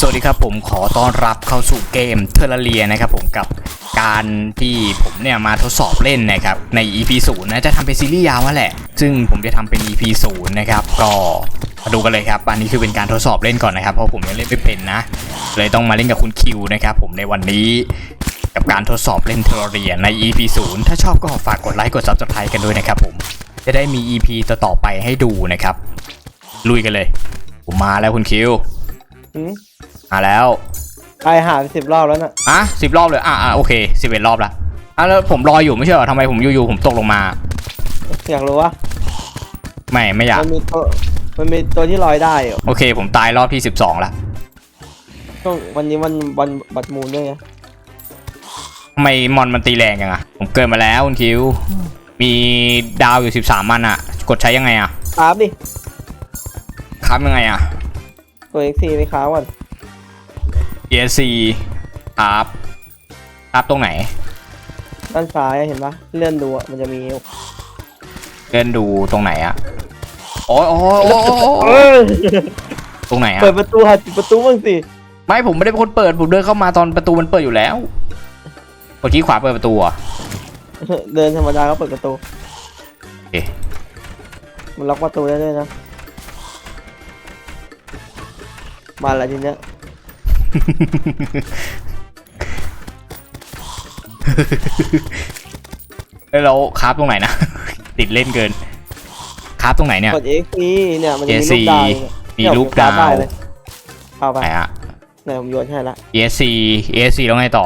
สวัสดีครับผมขอต้อนรับเข้าสู่เกมเทอร์เรียนะครับผมกับการที่ผมเนี่ยมาทดสอบเล่นนะครับใน EP 0นะจะทำเป็นซีรีส์ยาวนั่นแหละ ซึ่งผมจะทำเป็น EP 0นะครับก็มาดูกันเลยครับ อันนี้คือเป็นการทดสอบเล่นก่อนนะครับเพราะผมยังเล่นไม่เป็นนะ เลยต้องมาเล่นกับคุณคิวนะครับผมในวันนี้กับการทดสอบเล่นเทอร์เรียใน EP 0ถ้าชอบก็ฝากกดไลค์กด Subscribe กันด้วยนะครับผมจะได้มี EP ต่อๆไปให้ดูนะครับลุยกันเลย ผมมาแล้วคุณคิว หืมมาแล้วไปหาสิบรอบแล้วน่ะอะสิบรอบเลย อะอะโอเคสิบเอ็ดรอบละอะแล้วผมรออยู่ไม่ใช่เหรอทำไมผมอยู่ๆผมตกลงมา อยากรู้ว่าไม่ไม่อยาก มันมีตัวมันมีตัวที่ลอยได้อยู่โอเค ผมตายรอบที่สิบสองละช่วงวันนี้วันวันบัตรมูลด้วยไงทำไมมอนมันตีแรงจังอะผมเกินมาแล้วคุณคิว มีดาวอยู่สิบสามมันอะกดใช้ยังไงอะค้าบดิ ครับยังไงอะ ตัวเอ็กซีไปค้าบก่อน ESC ครับครับตรงไหนด้านซ้ายเห็นปะเลื่อนดูอะมันจะมีเลื่อนดูตรงไหนอะโอ้ยโอ้ยโอ้ยโอ้ยโอ้ยเอ้ยตรงไหนอะเปิดประตูหาปิดประตูบ้างสิไม่ผมไม่ได้เป็นคนเปิดผมเดินเข้ามาตอนประตูมันเปิดอยู่แล้วกดที่ขวาเปิดประตูอะเดินธรรมดาก็เปิดประตูโอเคมันล็อกประตูได้ด้วยนะ มาแล้วทีเนี้ยแล้วเราคราฟตรงไหนนะ ติดเล่นเกินคราฟตรงไหนเนี่ย กดเอ็กซีเนี่ยมันจะมี ESC รูปดาวอยู่มีรูปดาวเนี่ยผมค้บได้เลยเอาไปไหนอะไหนผมโยนให้ละ ESC ESC แล้วไงต่อ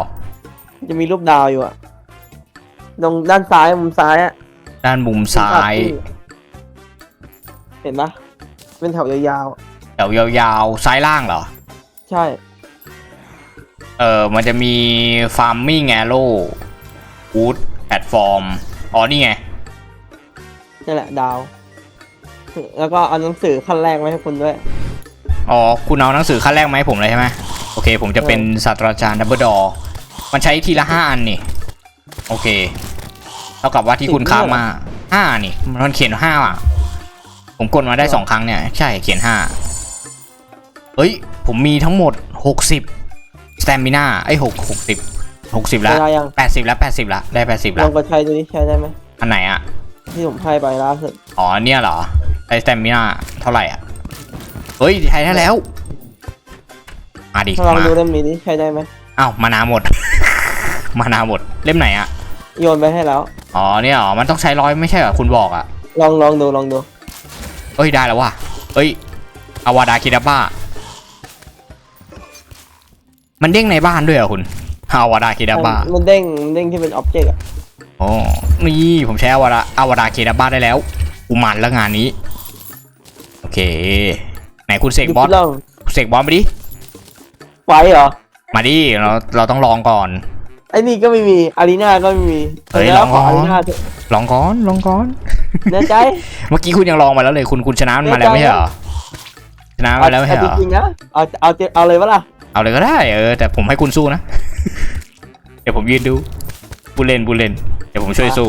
จะมีรูปดาวอยู่อะตรงด้านซ้ายมุมซ้ายอะด้านมุมซ้าย เห็นปะเป็นแถวยาวๆอะ แถวยาวๆ ซ้ายล่างเหรอ ใช่ เออมันจะมี Farming Arrow Wood Platform อ๋อ นี่ไงนี่แหละดาว แล้วก็เอาหนังสือขั้นแรกมาให้คุณด้วย อ๋อ คุณเอาหนังสือขั้นแรกมาให้ผมเลยใช่ไหมโอเค ผมจะเป็นศาสตราจารย์ดับเบิลดอ มันใช้ทีละห้าอันนี่ โอเค เท่ากับว่าที่คุณค้างมาห้านี่ มันเขียนห้าอะ ผมกดมาได้สองครั้งเนี่ย ใช่ เขียนห้า เฮ้ย ผมมีทั้งหมดหกสิบสเตมิน่าไอ้หกหกสิบหกสิบแล้วเวลายัง แปดสิบแล้วแปดสิบแล้วได้แปดสิบลแล้อวงกดใช้ดูนี่ใช้ได้ไหมอันไหนอะ ที่ผมให้ไปล่าสุดอ๋อเนี่ยเหรอ ไอ้สเตมิน่าเท่าไหร่อะ เฮ้ยใช้ได้แล้ว มาดิถ้าลองมาดูเล่มนี้นี่ใช้ได้ไหมอ้าวมานาหมด มานาหมด เล่มไหนอะ โยนไปให้แล้ว อ๋อเนี่ยเหรอ มันต้องใช้ร้อยไม่ใช่เหรอคุณบอกอะ ลองลองดูลองดู เอ้ยได้แล้วว่ะเอ้ยอาวาดาคิดาบ้า มันเด้งในบ้านด้วยเหรอคุณอาวาดาคิดาบ้ามันเด้งมันเด้งที่เป็นอ็อบเจกต์อะอ๋อนี่ผมใช้อาวาดาอาวาดาคิดาบ้าได้แล้วอุมันแล้วงานนี้ โอเค ไหนคุณเสกบอสลองเสกบอสมาดิไฟเหรอ มาดิเราเราต้องลองก่อนไอ้นี่ก็ไม่มีอารีนาก็ไม่มีเฮ้ยแล้วลองขอก่อนอารีนาเถอะลองก่อนลองก่อนแน่ใจ เมื่อกี้คุณยังลองมาแล้วเลยคุณคุณชนะมันมาแล้วไม่ใช่เหรอชนะมาแล้วไม่ใช่เอาเหรอจริงๆนะเอาเอาเอาเลยปะล่ะ เอาเลยก็ได้ เออ แต่ผมให้คุณสู้นะ เดี๋ยวผมยืนดูบูเล่นบูเล่นเดี๋ยวผมช่วยสู้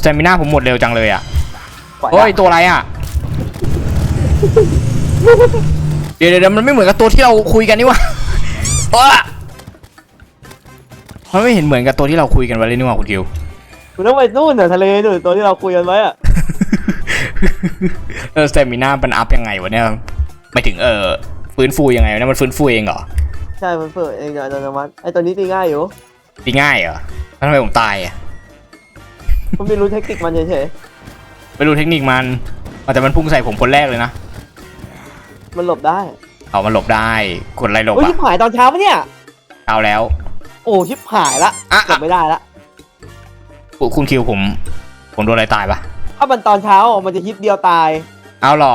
สเตมิน่าผมหมดเร็วจังเลยอะปล่อยโอ้ยละตัวอะไรอะเดี๋ยวเดี๋ยวเดี๋ยวมันไม่เหมือนกับตัวที่เราคุยกันนี่หว่าอ๊ะมันไม่เห็นเหมือนกับตัวที่เราคุยกันไว้เลยนี่หว่าคุณคิวคุณต้องไปนู่นน่ะทะเลนู่นตัวที่เราคุยกันไว้อะเออสเตมิน่ามันอัพยังไงวะเนี่ยไม่ถึงเออ ฟื้นฟูยังไงวะเนี่ยมันฟื้นฟูเองเหรอใช่มันเปิดเองโดยอัตโนมัติไอ้ตัวนี้ตีง่ายอยู่ตีง่ายเหรอแล้วทำไมผมตายอะมันไม่รู้เทคนิคมันเฉยไม่รู้เทคนิคมันอ๋อแต่มันพุ่งใส่ผมคนแรกเลยนะๆมันหลบได้เอามันหลบได้กดอะไรหลบโอ้ยอะชิบหายตอนเช้าปะเนี่ย เอาแล้ว โอ้ชิบหายละอะ หลบไม่ได้ละคุณคุณคิวผม ผมโดนอะไรตายปะถ้ามันตอนเช้ามันจะฮิตเดียวตายเอาหรอ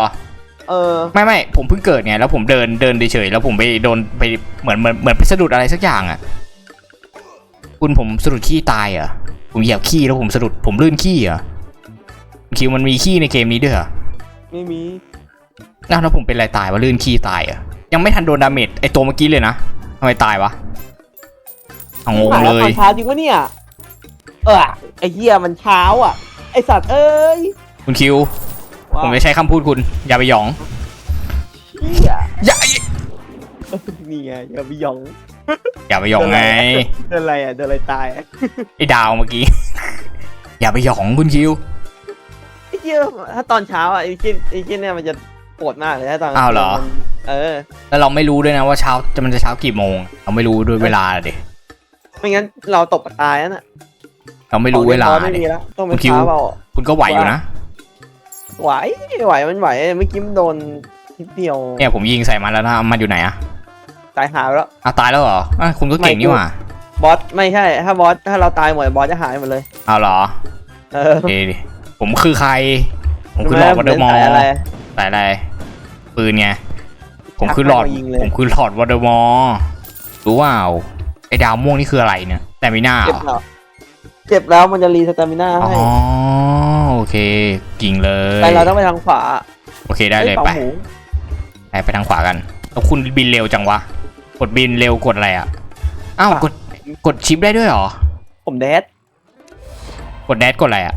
เออ ไม่ไม่ผมเพิ่งเกิดไงแล้วผมเดินเดินเฉยๆแล้วผมไปโดนไปเหมือนเหมือนเหมือนไปสะดุดอะไรสักอย่างอะ คุณผมสะดุดขี้ตายเหรอะผมเหยียบขี้แล้วผมสะดุดผมลื่นขี้เหรอะคุณคิวมันมีขี้ในเกมนี้ด้วยเหรอไม่มีอ้าวแล้วผมเป็นอะไรตายวะลื่นขี้ตายเหรอะยังไม่ทันโดนดาเมจไอตัวเมื่อกี้เลยนะทำไมตายวะเอางงหายเลแล้วตยอนเช้าจริงปะเนี่ย เออไอ้เหี้ยมันเช้าอะ ไอสัตว์เอ้ยคุณคิวว้า ผมจะใช้คำพูดคุณ อย่าไปหยองเหี้ยอย่านี่ไงอย่าไปหยอง อย่าไปหยองไงเดินอะไรอะเดินอะไรตายอะไอ้ดาวเมื่อกี้ อย่าไปหยองคุณคิวไอ้เหี้ยถ้าตอนเช้าอะไอ้กินไอ้กินเนี่ยมันจะปวดมากเลยถ้าตอนอ้าวเหรอมันเออ แล้วเราไม่รู้ด้วยนะว่าเช้าจะมันจะเช้ากี่โมง เราไม่รู้ด้วยเวลาดิไม่งั้นเราตกตายแล้วน่ะเราไม่รู้เวลาของรียนร้อยไม่ดิมีแล้วต้องคุเป็นณคิวเช้าเปล่าคุณก็ไหวอยู่นะ ไหวไหวมันไหวเมื่อกี้มันโดนนิดเดียวเนี่ยผมยิงใส่มันแล้วนะมันอยู่ไหนอะตายหายไปแล้วอ้าวตายแล้วเหรออะคุณก็เก่งนี่หว่าบอสไม่ใช่ ถ้าบอสถ้าเราตายหมดบอสจะหายหมดเลยเอาเหรอเออโอเคดิผมคือใคร ผมคือหลอดวอเดอร์มอสายร์อะไรสายอะไรปืนไงผมคือหลอดชักมายิงเลยผมคือหลอดวอเดอร์มอร์รู้ว่าไอ้ดาวม่วงนี่คืออะไรเนี่ยแต่ไม่น่าเหเจ็รบอแล้วเจ็บแล้วมันจะรีสตามิน่าอ๋อให้โอ เคกิ่งเลยแต่เราต้องไปทางขวา โอเคได้เลยอ้ไปหมูไปไปทางขวากันแล้วคุณบินเร็วจังวะ กดบินเร็วกดอะไรอะ อ้าวกดกดชิปได้ด้วยเหรอ ผมแดดกดแดดกดอะไรอะ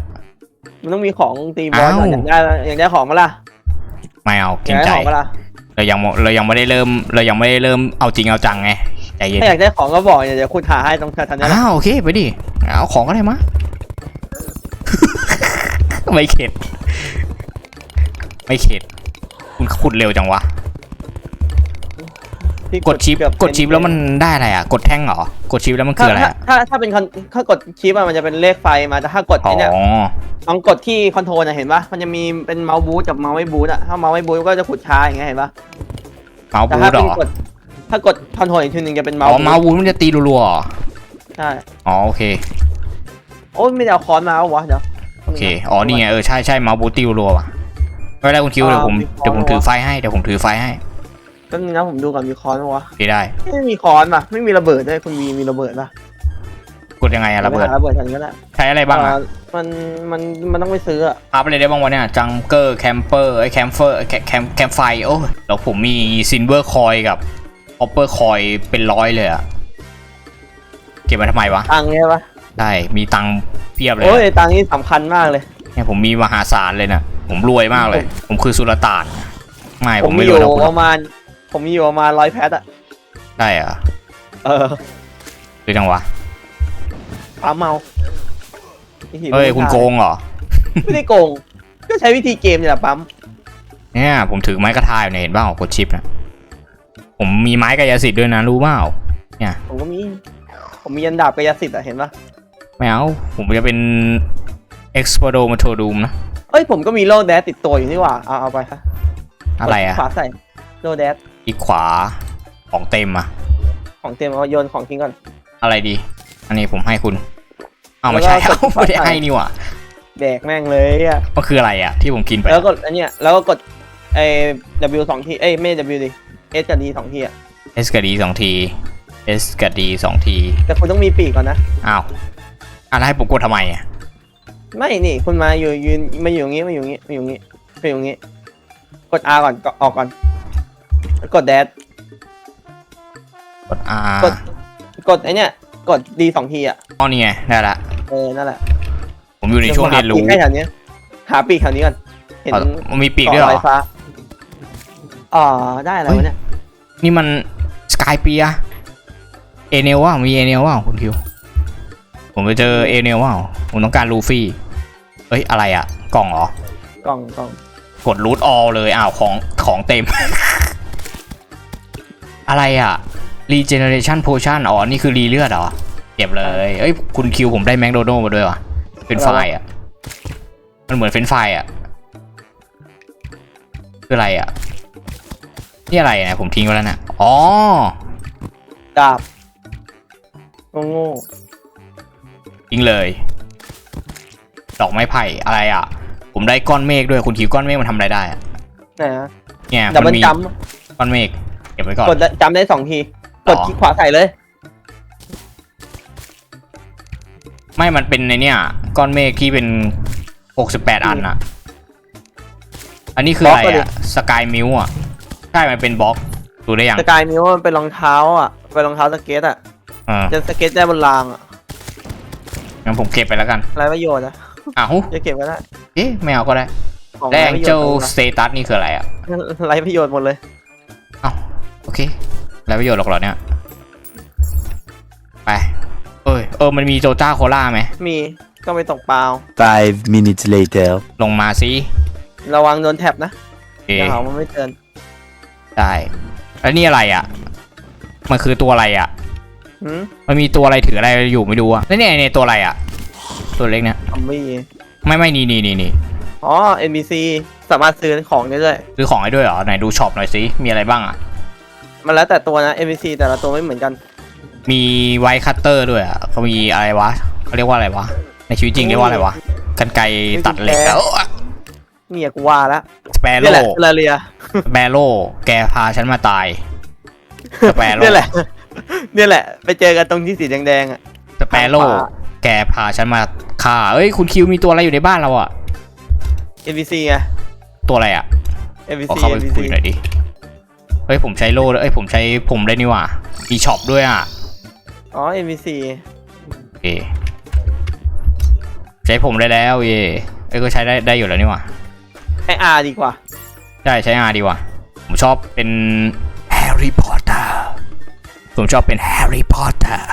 มันต้องมีของตีบอสก่อนอ้าวอยากได้อยากได้ของมาล่ะ ไม่เอาอเกรยากงได้ใจของมาล่ะเรายังเรายังไม่ได้เริ่มเรายังไม่ได้เริ่มเอาจริงเอาจังไงใจเย็นถ้าอยากได้ของก็บอกเดี๋ยวคุณหาให้ตรงแถวๆนี้แหละอ้าวโอเคไปดิเอาของก็ได้มะ ไม่เข็ด ไม่เข็ด คุณขุดเร็วจังวะที่กดชิปเอบกดชิปแล้วมันได้อะไรอะ กดแท่งเหรอ กดชิปแล้วมันคืออะไรถ้าอะถ้าถ้าเป็นคอนถ้ากดชิปอะมันจะเป็นเลขไฟมาแต่ถ้ากดอ๋ไอ้เนี่ยอลองกดที่คอนโทรลนะเห็นปะมันจะมีเป็นเมาส์บูทกับเมาส์ไม่บูทอะถ้าเมาส์ไม่บูทก็จะขุดช้าอย่างเงี้ยเห็นปะเมาส์แต่บูถ้าทเหรเป็นอกดถ้ากดคอนโทรลอีกทีหนึงจะเป็นเมาอ๋ส์อ เมาส์บูทมันจะตีรัวๆเหรอใช่อ๋อ โอเค โอ้ยไม่ได้เอาคอนมาเอาวะเดี๋ยว โอเค อ๋อ นี่ไง เออ ใช่ใช่เมาส์บูทตีรัวๆว่ะไม่เป็นไรคุณคิว เดี๋ยวผม เดี๋ยวผมถือไฟให้ เดี๋ยวผมถือไฟให้แป๊บนึงนะผมดูก่อนมีคอนปะวะโอเคได้ ไม่มีคอนป่ะ ไม่มีระเบิดด้วยคุณวีมีระเบิดป่ะ กดยังไงอะระเบิดไปหาระเบิดทันก็ได้ ใช้อะไรบ้างอะเอ่อมัน มัน มันต้องไปซื้ออะอัพอะไรได้บ้างวะเนี่ย จังเกอร์ แคมเปอร์ ไอ้แคมเฟอร์ แคมแคมไฟ โอ้ยแล้วผมมีซินเวอร์คอยกับออปเปอร์คอยเป็นร้อยเลยอะเก็บมาทำไมวะตังค์ใช่ปะ ได้มีตังค์เพียบเลยโอ้ยอะตังค์นี่สำคัญมากเลยเนี่ยผมมีมหาศาลเลยนะผมรวยมากเลย ผมคือสุลต่านไม่ผผมมมีไม่อรวยยู่นะคุณประมาณผมมีอยู่ประมาณร้อยแพทอะได้เหรอะเออหรือจังวะปั๊มเมาเฮ้ยคุณโกงเหรอไม่ได้โกง ก็ใช้วิธีเกมนี่แหละปั๊มเนี่ยผมถือไม้กระทาอยู่เนี่ยเห็นเปล่ากดชิปนะผมมีไม้กายสิทธิ์ด้วยนะรู้เปล่าผมก็มี ผมมียันดาบกายสิทธิ์อะเห็นปะ ไม่เอาผมจะเป็น e x p o d o m a t o d o o m นะ เอ้ยผมก็มีโล่แดดติดตัวอยู่นี่หว่า เอาเอาไปค่ะอะไรอะขวาใส่โล่แดดอีกขวาของเต็มอะของเต็มเอาโยนของทิ้งก่อน อะไรดี อันนี้ผมให้คุณ เอาไม่ใช่แล้วก็เอากดไม่ได้ขวาให้นี่หว่าแดกแม่งเลยอะมันคืออะไรอะที่ผมกินไป แล้วก็อันเนี้ยแล้วก็กดไอ้ W สองทีเอ้ยไม่ W ดิ S กับ D สองทีอะเอสกับดีสองที S กับ D สองที แต่คุณต้องมีปีกก่อนนะ อ้าว อะไรให้ผมกดทำไมอะไม่นี่คุณมาอยู่ยืนมาอยู่อย่างงี้มาอยู่อย่างงี้มาอยู่อย่างงี้มาอยู่อย่างงี้ กด R ก่อนก็ออกก่อนแล้วกดแดดกด R กดกดไอเนี้ยกด D สองทีอะอ๋อนี่ไงได้ละเออนั่นแหละ ผมอยู่ในช่วงเรียนรู้ ดี๋วผมหาปีกให้แถวเนี้ยหาปีกแถวนี้ก่อนเห็นอ๋อมันมีปีกด้วยเหรเกาะอลฟ้าอ๋อได้อะไรวะเนี่ยนี่มันสกายเปียเอเนลว่ามีเอเนลว่าคุณคิว ผมไปเจอเอเนลว่าผมต้องการลูฟี่ เอ้ย อะไรอะกล่องเหรอ กล่องกล่องกดรูทออลเลย อ้าว ของ ของเต็ม อะไรอะ regeneration potion อ๋อ นี่คือรีเลือดเหรอ เก็บเลย เอ้ย คุณคิวผมได้แมคโดนัลมาด้วยวะเป็นไฟล์อะมันเหมือนเฟรนช์ไฟล์อะคืออะไรอะนี่อะไรนะผมทิ้งไว้แล้วนะอ๋อ ดาบโง่ ทิ้งเลย ดอกไม้ไผ่อะไรอะผมได้ก้อนเมฆด้วยคุณคิวก้อนเมฆมันทำอะไรได้อะๆนะฮะเนี่ยดับมัเบิลมีจัมป์ก้อนเมฆเก็บไว้ก่อน กดจำได้สองทีกดอ๋อคลิกขวาใส่เลย ไม่มันเป็นในเนี่ยก้อนเมฆที่เป็นหกสิบแปดอันอะอันนี้คืออะไรบล็อกก็ดิ อะสกายมิวอะใช่มันเป็นบล็อกดูได้ยังสกายมิวมันเป็นรองเท้าอะเป็นรองเท้าสเก็ตอะเออจะสเก็ตได้บนรางอะ งั้นผมเก็บไปแล้วกันไรประโยชน์อะอ้าวจะเก็บไว้ได้เอ๊ะไม่เอาก็ได้ของแดไรงประโยชเจ้าน์สเตตัสนี่คืออะไรอะไรประโยชน์หมดเลยอ้าวโอเคแล้วประโยชน์หรอกเหรอเนี่ยไปเอ้ยเออมันมีโจจ้าโคล่าไหมมีก็ไปตกปลาเอา Five minutes later. ลงมาสิระวังโดนแท็บนะโอเคอย่าหามันไม่เตือนได้แล้วนี่อะไรอะ มันคือตัวอะไรอะหื มมันมีตัวอะไรถืออะไรอยู่ไม่รู้อะแล้วเนี่ยเนี่ยตัวอะไรอะตัวเล็กเนี่ยซอมบี้ไม่ไม่นี่นี่นี่นี่อ๋อ NPC สามารถซื้อของได้ด้วยซื้อของให้ด้วยเหรอไหนดูช็อปหน่อยสิมีอะไรบ้างอะมันแล้วแต่ตัวนะ NPC แต่ละตัวไม่เหมือนกัน มีไวคัตเตอร์ด้วยอะเขามีอะไรวะเขาเรียกว่าอะไรวะในชีวิตจริงเรียกว่าอะไรวะกันไกรตัดเหล็กแล้วเนี่ยกูว่าแล้วสเปนี่โร่แหละเทเลเรียสเปโร่แกพาฉันมาตายสเปโร่นี่แหละ เนี่ยแหละ ไปเจอกันตรงที่สีแดงๆอะ สเปโร่แกพาฉันมาฆ่าเอ้ย คุณคิวมีตัวอะไรอยู่ในบ้านเราอะ NPC ไง ตัวอะไรอะ NPC ขอเข้าไป NPC คุยหน่อยดิ เฮ้ยผมใช้โล่ด้วยเอ้ยผมใช้ผมได้นี่หว่า มีช็อปด้วยอะ อ๋อ NPC โอเค ใช้ผมได้แล้วเย่เอ้ยก็ใช้ได้ได้อยู่แล้วนี่หว่า ให้ R ดีกว่า ใช่ใช้อาดีกว่า ผมชอบเป็นแฮร์รี่พอตเตอร์ ผมชอบเป็นแฮร์รี่พอตเตอร์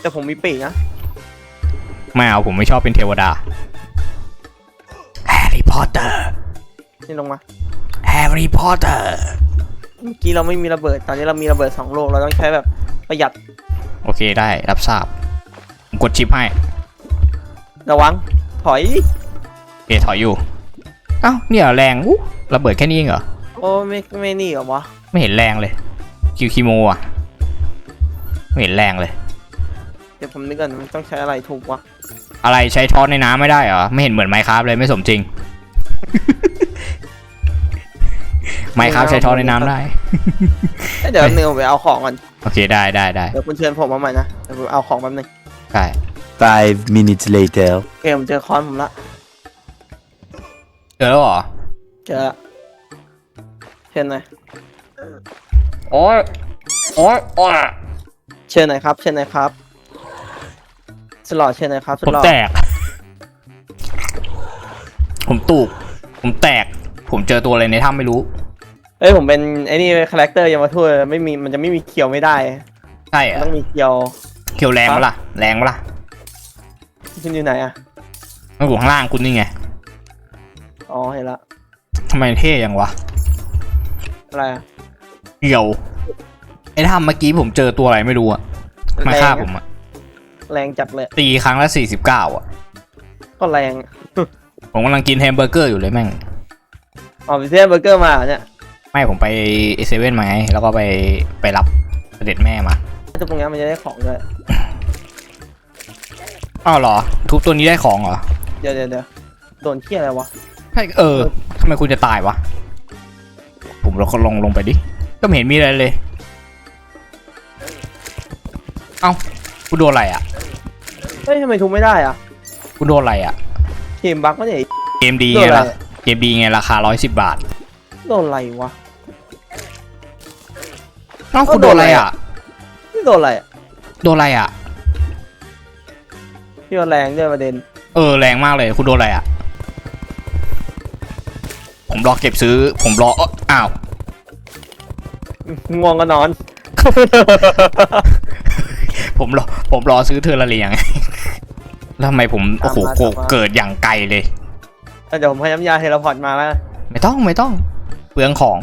แต่ผมมีปีกนะไม่เอาผมไม่ชอบเป็นเทวดาแฮร์รี่พอตเตอร์นี่ลงมาแฮร์รี่พอตเตอร์เมื่อกี้เราไม่มีระเบิด ตอนนี้เรามีระเบิดสองลูกเราต้องใช้แบบประหยัดโอเคได้รับทราบผมกดชิปให้ระวัง ถอยโอเคถอยอยู่เอ้าเนี่ยแรงอู้ระเบิดแค่นี้เองเหรอโอ้ไม่ไม่นี่เหรอวะไม่เห็นแรงเลยคิวคีโมอะ ไม่เห็นแรงเลย เดี๋ยวผมนึกก่อนมันต้องใช้อะไรถูกวะอะไรใช้ช้อนในน้ำไม่ได้เหรอ ไม่เห็นเหมือนไมครับเลยไม่สมจริง ไมครับใช้ช้อนในน้ำได้เอ้ยเดี๋ยวแป๊บนึงผมไปเอาของก่อน โอเคได้ได้ได้เดี๋ยวคุณเชิญผมมาใหม่นะเดี๋ยวผมเอาของแป๊บนึงได้ Five minutes later. โอเคผมเจอค้อนผมละ เจอแล้วเหรอ เจอละเชิญหน่อยโอ้ยโอ้ยโอ้ยเชิญหน่อยครับ เชิญหน่อยครับสลอดเชิญหน่อยครับสผมลอดแตก ผมตูก ผมแตก ผมเจอตัวอะไรในถ้ำไม่รู้ เอ้ยผมเป็นไอ้นี่คาแรคเตอร์ยามาทูตไม่มีมันจะไม่มีเคียวไม่ได้ใช่เหรมันอต้องมีเคียวเขียวแรงปะล่ะ แรงปะล่ะคุณอยู่ไหนอะมันอยู่ข้างล่างคุณนี่ไงอ๋อเห็นละทำไมเท่ยังวะอะไรอะเกี่ยว ไอ้ถ้ำเมื่อกี้ผมเจอตัวอะไรไม่รู้อะมาฆ่าผมอะแรงจัดเลยตีครั้งละสี่สิบเก้าอะก็แรง ผมกำลังกินแฮมเบอร์เกอร์อยู่เลยแม่งอ๋อไปซื้อเบอร์เกอร์มาเหรอเนี่ยไม่ผมไปเซเว่นมาไงแล้วก็ไปไปรับเสด็จแม่มาทุกตรงนี้มันจะได้ของด้วยอ้าวเหรอ ทุบตัวนี้ได้ของเหรอ เดี๋ยวเดี๋ยวเดี๋ยวโดนเที่ยอะไรวะใช่เออทำไมคุณจะตายวะ ผมลองลงลงไปดิ ก็ไม่เห็นมีอะไรเลย เอ้าคุณโดนอะไรอะเฮ้ยทำไมทุบไม่ได้อะคุณโดนอะไรอะเกมบั๊กไม่ใช่เกมดีโดไงนอะไรล่ะเกมดีไงราคาร้อยสิบบาทโดนอะไรวะ เอ้าคุณโดนอะไรอะไม่โดนอะไรอะโดนอะไรอะ พี่ว่าแรงด้วยประเด็นเออแรงมากเลยคุณโดนอะไรอะ ผมรอเก็บซื้อ ผมรอเอ้ออ้าว ง่วงก็นอน ผมรอผมรอซื้อเทอร์ราเรียงแล้วทำไมผมโอ้โหตามมาโกตามมาเกิดอย่างไกลเลยเดี๋ยวผมพยายามยาเทเลพอร์ตมาแล้วไม่ต้องไม่ต้อง เปลืองของ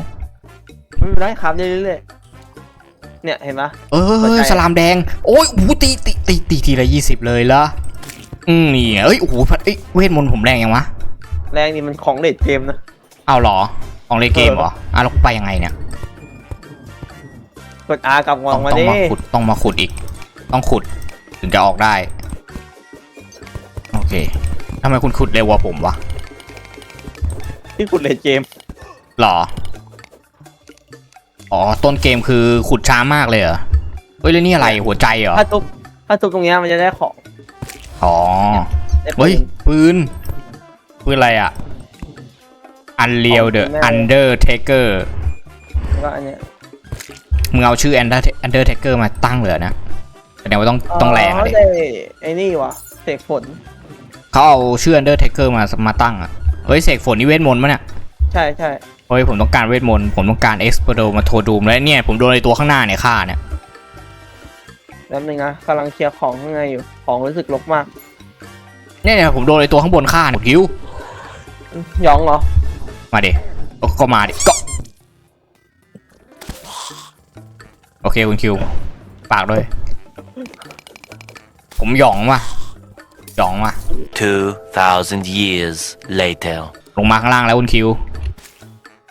ไม่เป็นไรครับเรื่อยๆเนี่ยเห็นปะเอเข้าอใจสลามแดง โอ้ยโอ้โหตีตีตีตีทีละยี่สิบเลยละอืมนี่ไงเอ้ยโอ้โหพัดเอ้ยเวทมนต์ผมแรงยังวะแรงนี่มันของเลดเกมนะเอาเหรอของเลยเกมเหรออะแล้วกูไปยังไงเนี่ยกด R กับงต้อองงมาต้องดิมาขุดต้องมาขุดอีก ต้องขุดถึงจะออกได้ โอเคทำไมคุณขุดเร็วกว่าผมวะที่กดเลดเกมหรอ อ๋อ ต้นเกมคือขุดช้ามากเลยเหรอ เฮ้ยแล้วนี่อะไรหัวใจเหรอ ถ้าทุบถ้าทุบตรงเนี้ยมันจะได้ของอ๋อ ได้ปืนเฮ้ย ปืน ปืนอะไรอะ Unreal the ของแม่ Undertaker แล้วก็อันเนี้ย มึงเอาชื่อ Under Undertaker มาตั้งเลยเหรอนะ แสดงว่าต้องต้องแรงอะอ๋อดิได้ไอ้นี่วะเสกฝน เขาเอาชื่อ Undertaker มามาตั้งอะเฮ้ยเสกฝนนี่เวทมนต์ปะเนี่ยใช่ใช่เฮ้ยผมต้องการเวทมนต์ผมต้องการเอ็กซ์โปโดมาโทรดูมแล้วเนี่ยผมโดนไอตัวข้างหน้าเนี่ยฆ่าเนี่ยแล้วนึงนะกำลังเคลียร์ของข้างในอยู่ ของรู้สึกรกมากเนี่ยเนี่ยผมโดนไอตัวข้างบนฆ่าเนี่ยคิวหยองเหรอ มาดิก็ก็มาดิก็โอเคคุณคิวปากด้วย ผมหยองว่ะหยองว่ะ 2,000 years later. ลงมาข้างล่างแล้วคุณคิว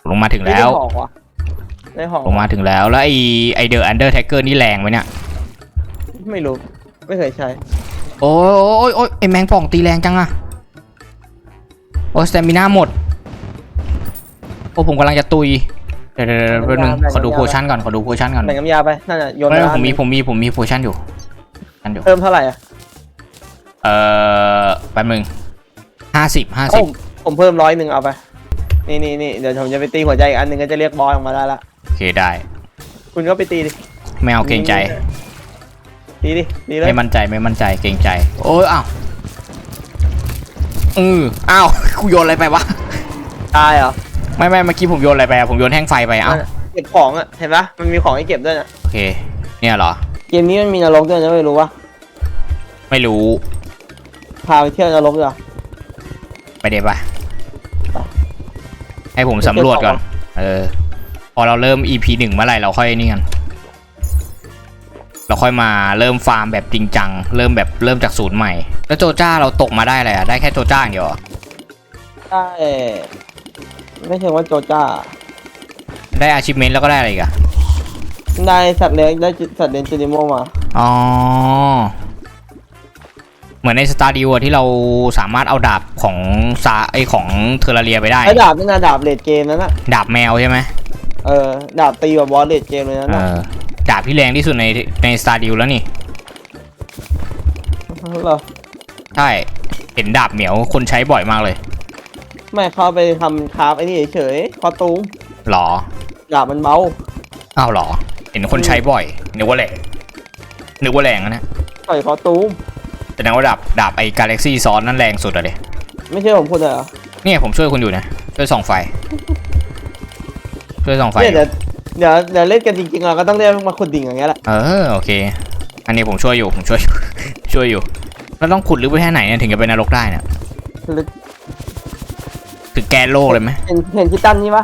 ลงมาถึงแล้วไม่ได้หอกวะได้หอกลงมาถึงแล้วแล้วไอไอเดอร์อันเดอร์แท็กเกอร์นี่แรงไหมเนี่ย ไม่รู้ ไม่เคยใช้ โอ้ยโอ้ยโอ้ยไอแมงป่องตีแรงจังอะโอ้สเตมิน่าหมด โอ้ผมกำลังจะตุย เดี๋ยวเดี๋ยวเดี๋ยวแป๊บนึงขอดูโพชั่นก่อนขอดูโพชั่นก่อนแบ่งน้ำยาไปนั่นน่ะโยนไม่ไปไม่ร้านผมมีผมมีผมมีโพชั่นอยู่อันอยู่เพิ่มเท่าไหร่อะ เอ่อแป๊บนึงห้าสิบห้าโอ้สิบผมผมเพิ่มร้อยหนึ่งเอาไป นี่นี่นี่เดี๋ยวผมจะไปตีหัวใจอีกอันหนึ่งก็จะเรียกบอยออกมาได้ละ โอเคได้ คุณก็ไปตีดิ ไม่เอาเกรงใจ ตีดิตีเลยไม่มั่นใจไม่มั่นใจเกรงใจ โอ้ยอ้าวอืออ้าวกูโยนอะไรไปวะ ตายเหรอ ไม่ไม่เมื่อกี้ผมโยนอะไรไปอะผมโยนแท่งไฟไปเอ้านั่นน่ะเก็บของอะเห็นปะมันมีของให้เก็บด้วยนะโอเค เนี่ยเหรอ เกมนี้มันมีนรกด้วยนะไม่รู้วะไม่รู้ พาไปเที่ยวนรกดีกว่าไปเดี๋ยวไปให้ผมสำรวจก่อน เออ พอเราเริ่ม EP หนึ่งเมื่อไหร่เราค่อยนี่กัน เราค่อยมาเริ่มฟาร์มแบบจริงจัง เริ่มแบบเริ่มจากศูนย์ใหม่ แล้วโจจ้าเราตกมาได้อะไรอะได้แค่โจจ้าอย่างเดียวเหรอได้ไม่เชิงว่าโจจ้า ได้อาชิเมนแล้วก็ได้อะไรอีกอะได้สัตว์เลี้ยงได้สัตว์เลี้ยงจูนิโมมา อ๋อ เหมือนในสตาร์ดิวที่เราสามารถเอาดาบของซาไอของเทอร์เรียไปได้ ไอ้ดาบนี่นะดาบเลดเกมนั้นน่ะดาบแมวใช่ไหมเออดาบตีแบบบอสเลดเกมเลยนั้นเอน่ะอดาบที่แรงที่สุดในในสตาร์ดิวแล้วนี่เหรอใช่เห็นดาบเหมียวคนใช้บ่อยมากเลย ไม่เข้าไปทำคราฟไอ้นี่เฉยๆคอตูมหรอดาบมันเบาอ้าวเหรอ เห็นคนใช้บ่อยนึกว่าแรงนึกว่าแรงนะเนี่ยใส่คอตูม แสดงว่าดาบดาบไอ้กาแล็กซี่ซ้อนนั่นแรงสุดอะเดไม่ใช่ผมพูดเลยเหรอเนี่ยผมช่วยคุณอยู่นะช่วยส่องไฟ ช่วยส่องไฟเนี่ยเดี๋ยวเดี๋ยวเดี๋ยวเล่นกันจริงๆเราก็ต้องเรียกมาขุดดิ่งอย่างเงี้ยแหละเออโอเค อันนี้ผมช่วยอยู่ผมช่วยอยู่ช่วยอยู่แล้วต้องขุดลึกไปแค่ไหนเนี่ยถึงจะเป็นนรกได้เนี่ยลึกถึงแกนโลกเลยไหมเห็นเห็นคิตันนี่ปะ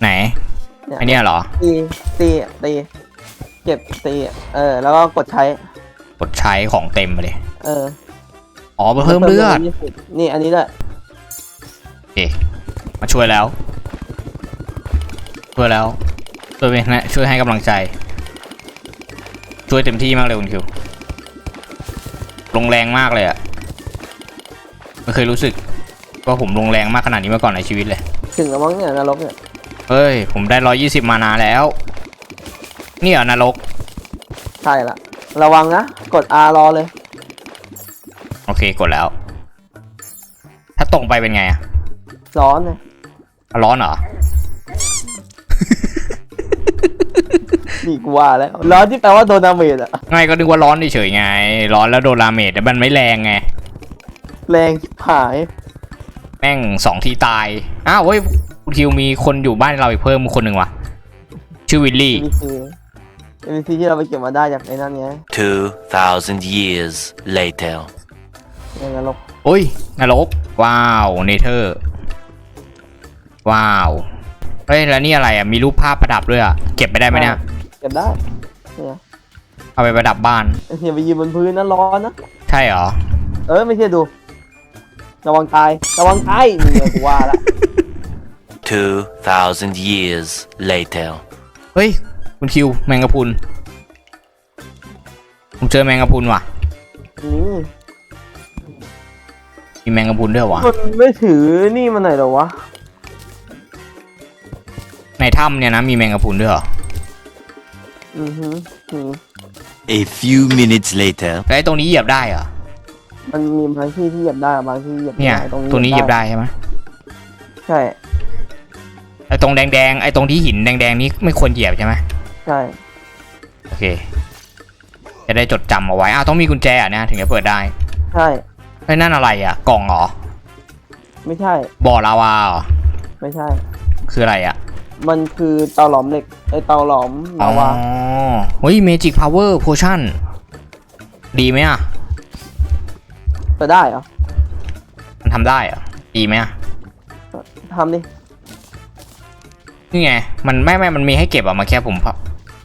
ไหนเนี่ยอันเนี้ยเหรอตีตีตีเก็บตีเออแล้วก็กดใช้กดใช้ของเต็มไปเลย เอออ๋อเพิ่มเลือดนี่อันนี้ด้วยโอเคมาช่วยแล้ว ช่วยแล้ว ช่วยเป็นนะช่วยให้กำลังใจ ช่วยเต็มที่มากเลยคุณคิว ลงแรงมากเลยอะไม่เคยรู้สึกว่าผมลงแรงมากขนาดนี้มาก่อนในชีวิตเลย ถึงแล้วมั้งเนี่ยนรกเนี่ยเฮ้ย ผมได้ร้อยี่สิบมานาแล้ว นี่เหรอนรก ใช่ละระวังนะ กด R รอเลย โอเคกดแล้ว ถ้าตรงไปเป็นไงอะร้อนเลยร้อนเหรอ นี่กูว่าแล้ว ร้อนที่แปลว่าโดนดาเมจอะไม่ก็นึกว่าร้อนเฉยๆไง ร้อนแล้วโดนลาเมจแต่มันไม่แรงไง แรงชิบหาย แม่งสองทีตาย อ้าวเว้ยคุณคิวมีคนอยู่บ้านเราอีกเพิ่มคนหนึ่งว่ะ ชื่อวิลลี่ NPC NPC ที่เราไปเก็บมาได้จากไอ้นั่นไง 2,000 years later. ในนรกโอ้ยนรก ว้าวเนเธอร์ว้าวเฮ้ยแล้วนี่อะไรอะมีรูปภาพประดับด้วยอะเก็บไปได้ไหมเนี่ยเก็บได้เนี่ยเอาไปประดับบ้านอย่าไปยืนบนพื้นนะร้อนนะใช่เหรอเออไม่ใช่ดูระวังตายระวังตายนี่ไงกูว่าละ2,000 years later. เฮ้ยคุณคิวแมงกะพรุนผมเจอแมงกะพรุนว่ะนี่มี แมงกะพรุนด้วยวะมันไม่ถือนี่มันไหนอยเหรอวะ ในถ้ำเนี่ยนะมีแมงกะพรุนด้วยเหรออือฮึอืม A few minutes later. แล้วไอ้ตรงนี้เหยียบได้เหรอมันมีบางที่ที่เหยียบได้บางที่เหยียบไม่เนี่ย ได้ตรงนี้ตรงนี้เหยียบได้ใช่ไหมใช่ ไอ้ตรงแดงๆไอ้ตรงที่หินแดงๆนี้ไม่ควรเหยียบใช่ไหมใช่ โอเค จะได้จดจำเอาไว้อ้าวต้องมีกุญแจอะเนี่ยถึงจะเปิดได้ ใช่ไอ้ยนั่นอะไรอะ กล่องเหรอ ไม่ใช่ บ่อลาวาเหรอ ไม่ใช่ คืออะไรอะ มันคือเตาหลอมเหล็กไอเตาหลอมอ๋อลาวาเฮ้ย Magic Power Potion ดีไหมอะ จะได้เหรอมันทำได้เหรอะดีไหมอะ ทำดินี่ไง มันไม่ไม่มันมีให้เก็บอะมาแค่ผมพับ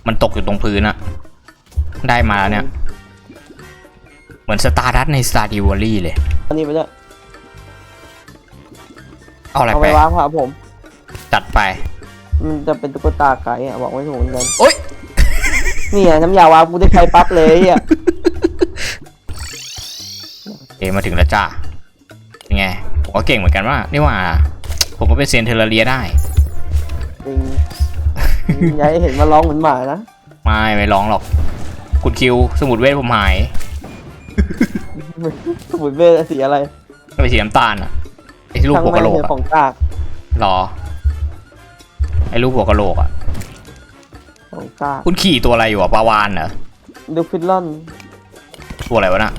มันตกอยู่ตรงพื้นอะได้มาแล้วเนี่ย เหมือนสตาร์ดัตใน Star d e v a l l y เลย อันนี้ไปด้วยเอาอะไรเอาไปไปวางครับผม จัดไปมันจะเป็นตุ๊กตาไก่อะบอกไม่ถูกเหมือนกันโอ๊ยนี่ไงน้ำยาวากูได้ใช้ปั๊บเลยอะเอมาถึงแล้วจ้าเป็นไง ผมก็เก่งเหมือนกันว่านี่ว่า ผมก็เป็นเซียนเทอร์เรียได้ จริงอย้ายเห็นมาร้องเหมือนหมานะ ไม่ ไม่ร้องหรอก คุณคิว สมุดเวทผมหาย สมุนเวทสีอะไรก็เป็นสีน้ำตาลอะไอ้รูปหัวกะโหลกช่างแม่งเถอะอะของกากหรอ ไอ้รูปหัวกะโหลกอะของกากคุณขี่ตัวอะไรอยู่อะปลาวานเหรอดูฟิลลอนตัวอะไรวะน่ะ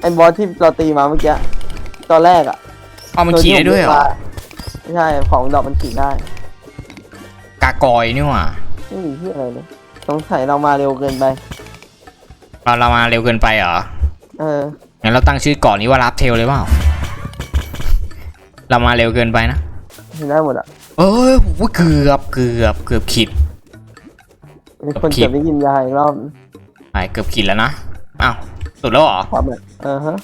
ไอ้บอสที่เราตีมาเมื่อกี้ตอนแรกอะเอามันขี่ได้ด้วยเหรอไม่ใช่ของดอกมันขี่ได้กากอยนี่หว่าไม่มีที่อะไรเลยสงสัยเรามาเร็วเกินไปเราเรามาเร็วเกินไปเหรอ เออ งั้นเราตั้งชื่อก่อนนี้ว่ารับเทลเลยเปล่า เรามาเร็วเกินไปนะ เห็นได้หมดอะเอ้ยโอ้ยเกือบเกือบเกือบขีด มีคนเก็บได้กินยาอีกรอบไปเกือบขีดแล้วนะ อ้าว สุดแล้วเหรอ ความแบบเออฮะ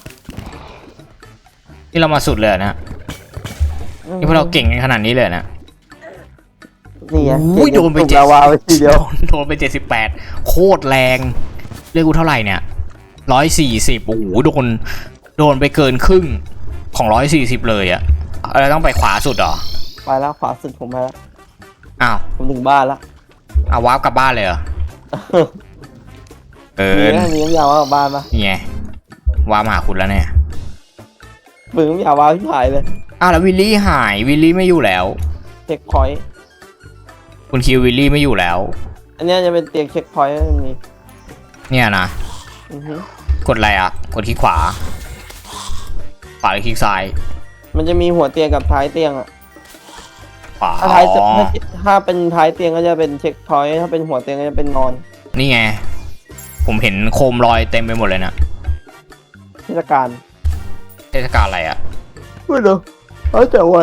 นี่เรามาสุดเลยเหรอเนะ นี่พวกเราเก่งกันขนาดนี้เลยนะ นี่ไงอุ้ยโดนไปเจ็เจ็ดดลาวาไปทีเดียวโดนโดนไปเจ็ดสิบแปดโคตรแรงเรียกกูเท่าไหร่เนี่ย ร้อยสี่สิบโอ้โหโดนโดนไปเกินครึ่งของร้อยสี่สิบเลยอะอะไรต้องไปขวาสุดเหรอไปแล้วขวาสุดผมไปแล้วอ้าวผมถึงบ้านแล้วเอาวาร์ปกลับบ้านเลยเหรอเกิมีนไหมมีน้ำยาวากลับบ้านปะนี่ไงวาร์ปมาหาคุณแล้วเนี่ยปึงน้ำยาวาที่หายเลยอ้าวแล้ววิลลี่หายวิลลี่ไม่อยู่แล้ว เช็คพอยต์คุณคิววิลลี่ไม่อยู่แล้ว อันเนี้ยจะเป็นเตียงเช็คพอยต์มันมีเนี่ยนะอือฮึ กดอะไรอะ กดคลิกขวา ขวาหรือคลิกซ้าย มันจะมีหัวเตียงกับท้ายเตียงอะขวาถ้าอ๋ท้ายอถ้าถ้าเป็นท้ายเตียงก็จะเป็นเช็คพอยต์ถ้าเป็นหัวเตียงก็จะเป็นนอนนี่ไง ผมเห็นโคมลอยเต็มไปหมดเลยนะเทศกาลเทศกาลอะไรอะไม่รู้เออแต่ว่า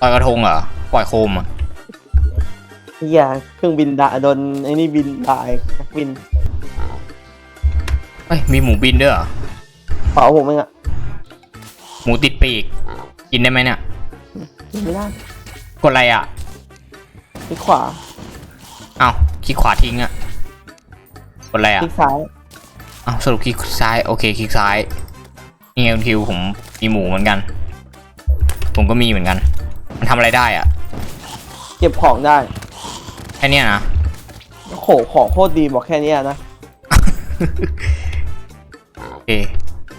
ลอยกระทงเหรอปล่อยโคมอะ เฮียเครื่องบินด่าโดนไอ้นี่บินด่าไอ้นักบิน เฮ้ยมีหมูบินด้วยเหรอ เผาผมเองอะหมูติดปีก กินได้ไหมเนี่ย กินไม่ได้กดอะไรอะ คลิกขวาอ้าวคลิกขวาทิ้งอะ กดอะไรคอะ ลิกซ้ายอ้าวสรุปคลิกซ้ายโอเคคลิกซ้ายนี่ไงคุณคิวผมมีหมูเหมือนกัน ผมก็มีเหมือนกัน มันทำอะไรได้อะเก็บของได้แค่เนี้ยนะโหของโคตรดีบอกแค่เนี้ยนะโอ เค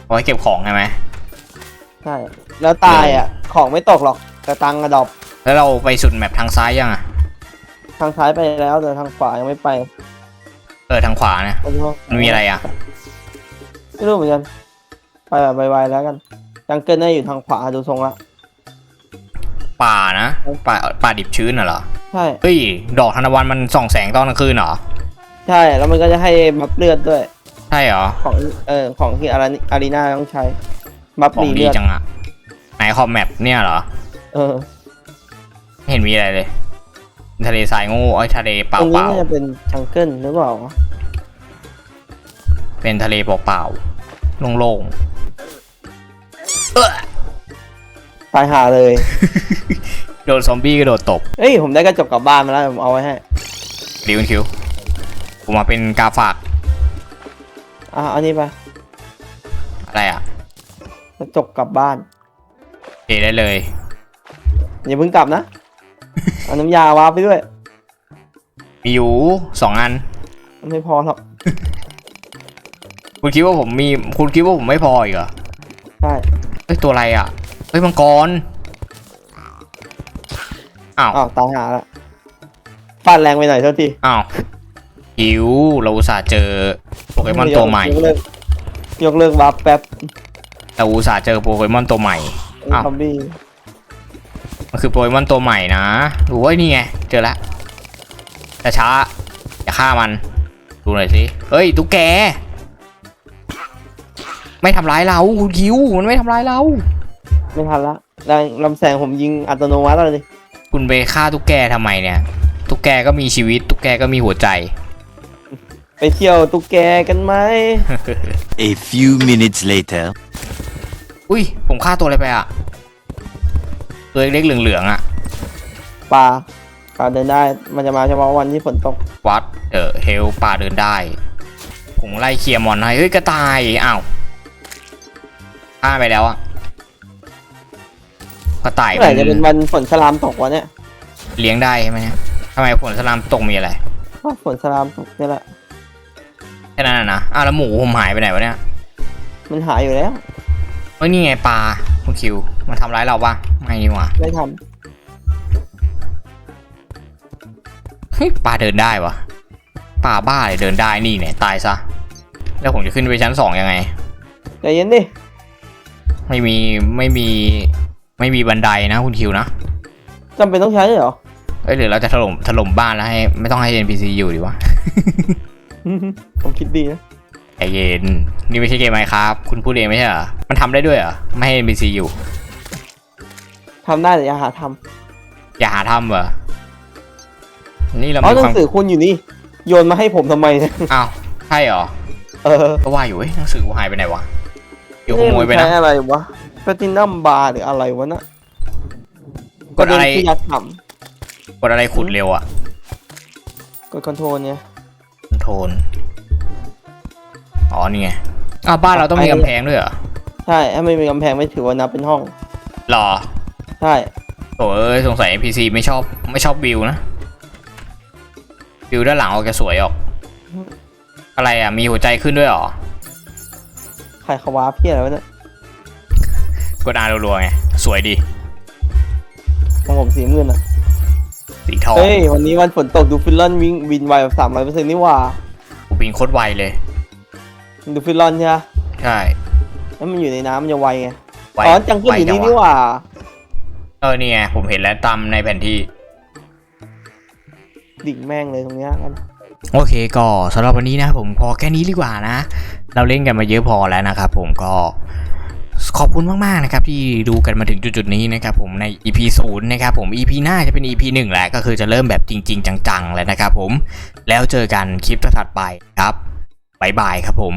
เอาไว้เก็บของใช่ไหมใช่ แล้วตายอะ ของไม่ตกหรอก แต่ตังค์กระดอบแล้วเราไปสุดแมปทางซ้ายยังอะ ทางซ้ายไปแล้วแต่ทางขวายังไม่ไปเออทางขวานะมันมีอะไรอะไม่รู้เหมือนกัน ไปแบบไวๆแล้วกันจังเกิลน่าอยู่ทางขวาดูทรงละป่านะป่าป่าดิบชื้นน่ะเหรอใช่เฮ้ยดอกธนวันมันส่องแสงตอนกลางคืนเหรอใช่แล้วมันก็จะให้บัฟเลือดด้วยใช่เหรอ ของเออของที่อารีอารีนาต้องใช้บัฟของรีดีเลือดจังอะไหนคอมแมปเนี่ยเหรอ เออไม่เห็นมีอะไรเลย ทะเลทรายโง่ไอ้ยทะเลเปตรงนี้ล่าน่าจะเป็นจังเกิลหรือเปล่าๆเป็นทะเลเปล่าๆโล่งๆเอ้อตายหาเลยโดนซอมบี้กระโดดตบเอ้ยผมได้กระจกกลับบ้านมาแล้วผมเอาไว้ให้ดีคุณคิวผมมาเป็นกาฝาก อะเอานี้ไปอะไรอะกระจกกลับบ้านเทได้เลย อย่าเพิ่งกลับนะ เอาน้ำยาวาไปด้วย มีอยู่สองอัน ไม่พอหรอกคุณคิดว่าผมมีคุณคิดว่าผมไม่พออีกเหรอใช่เฮ้ยตัวอะไรอะเฮ้ยมังกรอ้าวอ้าวตายหาละฟาดแรงไปหน่อยเท่าทีอ้าว หิวเราอุตส่าห์เจอโปเกมอนตัวใหม่ ยกเลิกยกเลิกวาร์ปแป๊บเราอุตส่าห์เจอโปเกมอนตัวใหม่ อ้าวซอมบี้มมันคือโปเกมอนตัวใหม่นะดูว่านี่ไง เจอแล้วแต่ช้าอย่าฆ่ามัน ดูหน่อยสิเฮ้ยตุ๊กแก ไม่ทำร้ายเราคุณคิวมันไม่ทำร้ายเรา ไม่ทันละแรงลำแสงผมยิงอัตโนมัติเลยดิคุณไปฆ่าตุ๊กแกทำไมเนี่ย ตุ๊กแกก็มีชีวิต ตุ๊กแกก็มีหัวใจ ไปเที่ยวตุ๊กแกกันไหม A few minutes later. อุ้ย ผมฆ่าตัวอะไรไปอะ ตัวเล็กๆเหลืองๆอะปลาปลาเดินได้ มันจะมาเฉพาะวันที่ฝนตก วัดเดอะเฮลป่าเดินได้ ผมไล่เคลียร์มอนให้เฮ้ยกระต่ายอ้าวฆ่าไปแล้วอะกระต่ายเมื่อไหร่จะเป็นวันฝนสลามตกวะเนี่ยเลี้ยงได้ใช่ไหมเนี่ยทำไมผลสลามตกมีอะไร ก็ฝนสลามตกนี่แหละ แค่นั้นนะนะอ้าวแล้วหมูผมหายไปไหนวะเนี่ยมันหายอยู่แล้วเฮ้ยนี่ไงปลาคุณคิวมันทำร้ายเราปะไม่นี่หว่าไม่ทเฮ้ยปลาเดินได้วะปลาบ้าเลยเดินได้นี่เนี่ยตายซะแล้วผมจะขึ้นไปชั้นสองยังไงำใจเย็นดิไม่มีไม่มีไม่มีบันไดนะคุณคิวนะจำเป็นต้องใช้ด้วยเหรอ เอ้ยหรือเราจะถล่มถล่มบ้านแล้วให้ไม่ต้องให้ NPC อยู่ดีวะ ผมคิดดีนะใจเย็น นี่ไม่ใช่เกมไหมครับ คุณพูดเองไม่ใช่เหรอ มันทำได้ด้วยเหรอ ไม่ให้ NPC อยู่ ทำได้แต่อย่าหาทอย่าหาทำเหรอ นี่เราำอ๋อมีหนัความงสือคุณอยู่นี่ โยนมาให้ผมทำไมเนี่ยอ้าวใช่เหรอ เออก็ว่าอยู่เอ้ยหนังสือกูหายไปไหนวะเดี๋ยวขโมยไปนี่นะนใช้อะไรวะแพตินัมบาร์หรืออะไรวะน่ะกดอะไรปเนที่ยัดทกดอะไรขุดเร็วอะำกดคอนโทรลเนี่ยคอน โทน อ๋อนี่ไงอ้าวบ้านเราต้องมีกำแพงด้วยเหรอ ใช่ ถ้าไม่มีกำแพงไม่ถือว่านับเป็นห้อง หรอ ใช่โถ่เอ้ยสงสัย NPC ไม่ชอบไม่ชอบวิวนะ วิวด้านหลังออกจะสวยออก อะไรอะ มีหัวใจขึ้นด้วยเหรอ ใครเขาว้าพี่อะไรวะเนี่ยกดอารัวๆไง สวยดีของผมสีเงินอะ สีทองเฮ้ยวันนี้วันฝนตกดูฟิลลอนวิ่งวินไวแบบสามร้อยเปอร์เซ็นต์นี่หว่ากูปิงโคตรไวเลย ดูฟิลลอนใช่ไหมใช่แล้วมันอยู่ในน้ำมันจะไวไงไวอ๋อจังเกิลไวอยู่นี่จันี่งหวะว่า เออนี่ไงผมเห็นแล้วตามในแผนที่ ดิ่งแม่งเลยตรงเนี้ยกันโอเคก็สำหรับวันนี้นะผมพอแค่นี้ดีกว่านะ เราเล่นกันมาเยอะพอแล้วนะครับผมก็ ขอบคุณมากๆนะครับที่ดูกันมาถึงจุดๆนี้นะครับผมใน EP 0นะครับผม EP หน้าจะเป็น EP 1แหละก็คือจะเริ่มแบบจริง ๆ จังๆ แล้วนะครับผมแล้วเจอกันคลิปถัดไปครับบ๊ายบายครับผม